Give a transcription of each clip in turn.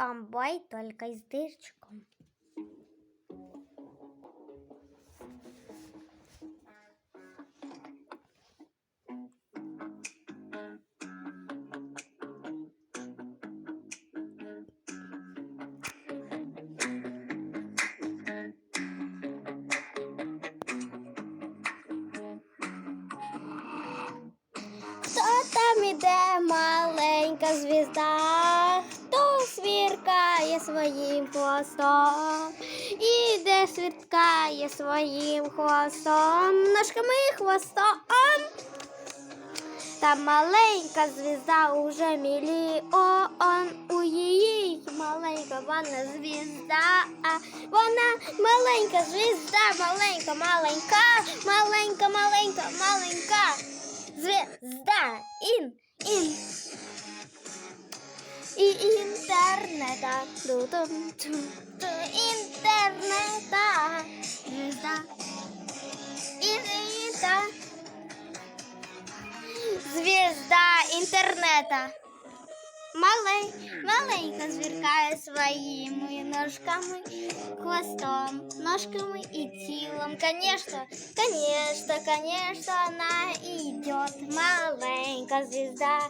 Там бой только с дырчиком. Хто там іде маленька звізда, свіркає своїм хвостом, іде свіркає своїм хвостом, ножками і хвостом. Та маленька звізда уже мільйон, у її маленька вона звізда, а вона маленька звізда, маленька, маленька, маленька, маленька, маленька. Звезда, ін, ін. І інтернета, ту-тум, ту-ту, інтернета, звезда, інтернета, звезда інтернета. Малень, маленька звіркає своїми ножками, хвостом, ножками и тілом. Конечно, конечно, конечно, она идет. Маленька звезда,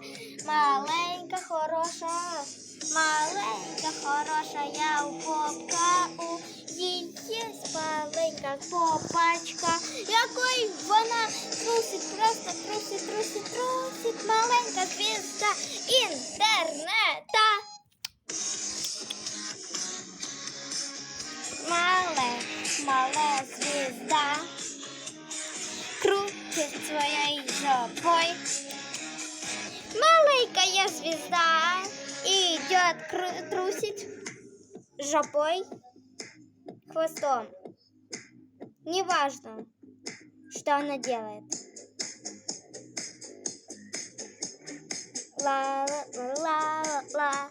маленька хороша, маленька хорошая у попка у її маленька попачка, якої вона трусить, просто трусить, трусить, трусить, маленька звезда інтернета. Мале, мале звезда крутит своей жопой. звезда и идет трусить жопой, хвостом. Неважно, что она делает. ла ла ла ла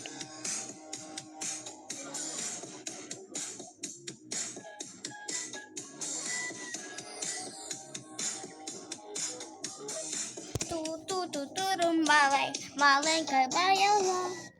Ту-ту-ту-турум, малень, маленькая моя